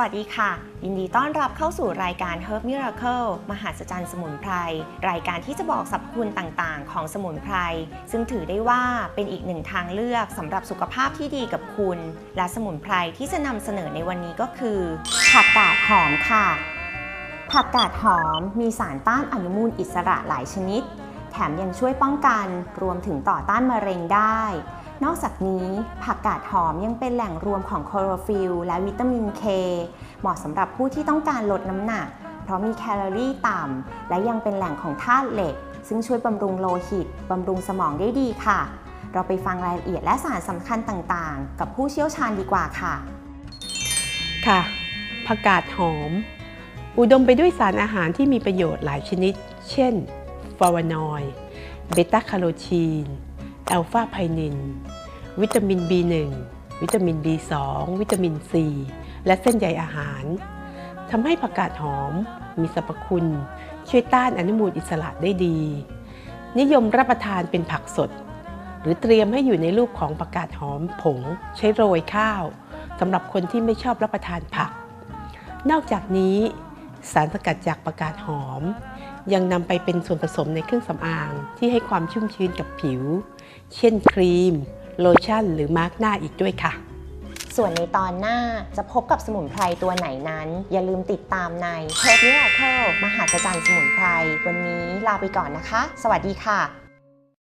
วัสดีค่ะ ยินดีต้อนรับเข้าสู่รายการ Herb Miracle มหาศจรรย์สมุนไพร รายการที่จะบอกสรรพคุณต่างๆ ของสมุนไพร ซึ่งถือได้ว่าเป็นอีกหนึ่งทางเลือกสำหรับสุขภาพที่ดีกับคุณ และสมุนไพรที่จะนำเสนอในวันนี้ก็คือ ผักกาดหอมค่ะ ผักกาดหอมมีสารต้านอนุมูลอิสระหลายชนิด แถมยังช่วยป้องกันรวมถึงต่อต้านมะเร็งได้ นอกจากนี้ผักกาดหอมยังเป็นแหล่งรวมของคลอโรฟิลและวิตามินเคเหมาะสำหรับผู้ที่ต้องการลดน้ำหนัก เพราะมีแคลอรี่ต่ำ และยังเป็นแหล่งของธาตุเหล็ก ซึ่งช่วยบำรุงโลหิตบำรุงสมองได้ดีค่ะ เราไปฟังรายละเอียดและสารสำคัญต่างๆ กับผู้เชี่ยวชาญดีกว่าค่ะ ค่ะผักกาดหอม อุดมไปด้วยสารอาหารที่มีประโยชน์หลายชนิด เช่นฟลาวานอยด์เบต้าคาโรทีน อลฟาไพนิน วิตามิน B1 วิตามิน B2 วิตามิน C และเส้นใยอาหารทำให้ผักกาดหอมมีสรรพคุณ ช่วยต้านอนุมูลอิสระได้ดี นิยมรับประทานเป็นผักสด หรือเตรียมให้อยู่ในรูปของผักกาดหอมผง ใช้โรยข้าวสำหรับคนที่ไม่ชอบรับประทานผัก นอกจากนี้ สารสกัดจากผักกาดหอม ยังนำไปเป็นส่วนผสมในเครื่องสำอางที่ให้ความชุ่มชื้นกับผิว เช่นครีม โลชั่น หรือมาร์กหน้าอีกด้วยค่ะ ส่วนในตอนหน้าจะพบกับสมุนไพรตัวไหนนั้น อย่าลืมติดตามในเทป Miracle มหาศจรรย์สมุนไพร วันนี้ลาไปก่อนนะคะ สวัสดีค่ะ